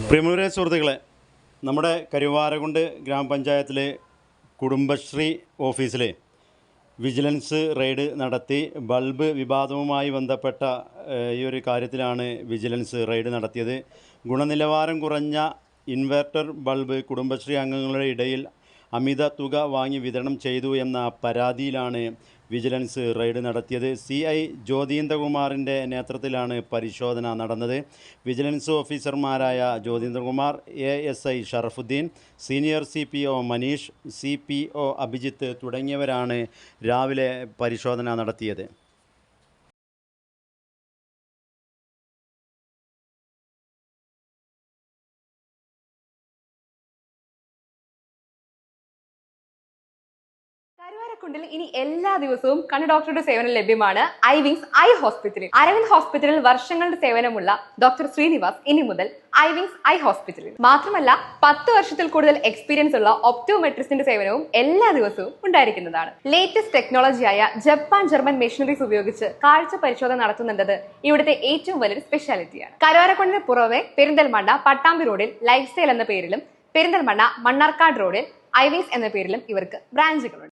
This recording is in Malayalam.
പ്രിയമുള്ളവരെ സുഹൃത്തുക്കളെ നമ്മുടെ കരുവാരകുണ്ട് ഗ്രാമപഞ്ചായത്തിലെ കുടുംബശ്രീ ഓഫീസിൽ വിജിലൻസ് റെയ്ഡ് നടത്തി ബൾബ് വിവാദവുമായി ബന്ധപ്പെട്ട ഈ ഒരു കാര്യത്തിലാണ് വിജിലൻസ് റെയ്ഡ് നടത്തിയത്. ഗുണനിലവാരം കുറഞ്ഞ ഇൻവെർട്ടർ ബൾബ് കുടുംബശ്രീ അംഗങ്ങളുടെ ഇടയിൽ അമിത തുക വാങ്ങി വിതരണം ചെയ്തു എന്ന പരാതിയിലാണ് വിജിലൻസ് റെയ്ഡ് നടത്തിയത്. സി ഐ ജ്യോതീന്ദ്രകുമാറിന്റെ നേതൃത്വത്തിലാണ് പരിശോധന നടന്നത്. വിജിലൻസ് ഓഫീസർമാരായ Jyothindrakumar A S I Sharafudheen senior C P O Manish C P O Abhijith തുടങ്ങിയവരാണ് രാവിലെ പരിശോധന നടത്തിയത്. കരുവാരക്കുണ്ടിൽ ഇനി എല്ലാ ദിവസവും കണ്ണ് ഡോക്ടറുടെ സേവനം ലഭ്യമാണ് ഐ വിങ്സ് ഐ ഹോസ്പിറ്റലിൽ. അരവിന്ദ് ഹോസ്പിറ്റലിൽ വർഷങ്ങളുടെ സേവനമുള്ള ഡോക്ടർ ശ്രീനിവാസ് ഇനി മുതൽ ഐ വിങ്സ് ഐ ഹോസ്പിറ്റലിൽ. മാത്രമല്ല പത്ത് വർഷത്തിൽ കൂടുതൽ എക്സ്പീരിയൻസ് ഉള്ള ഒപ്റ്റോമെട്രിസ്റ്റിന്റെ സേവനവും എല്ലാ ദിവസവും ഉണ്ടായിരിക്കുന്നതാണ്. ലേറ്റസ്റ്റ് ടെക്നോളജിയായ ജപ്പാൻ ജർമ്മൻ മെഷീനറീസ് ഉപയോഗിച്ച് കാഴ്ച പരിശോധന നടത്തുന്നുണ്ടത് ഇവിടുത്തെ ഏറ്റവും വലിയൊരു സ്പെഷ്യാലിറ്റിയാണ് കരോരക്കൊണ്ടിന് പുറമെ പെരിന്തൽമണ്ണ പട്ടാമ്പി റോഡിൽ ലൈഫ് സ്റ്റൈൽ എന്ന പേരിലും പെരിന്തൽമണ്ണ മണ്ണാർക്കാട് റോഡിൽ ഐവിങ്സ് എന്ന പേരിലും ഇവർക്ക് ബ്രാഞ്ചുകളുണ്ട്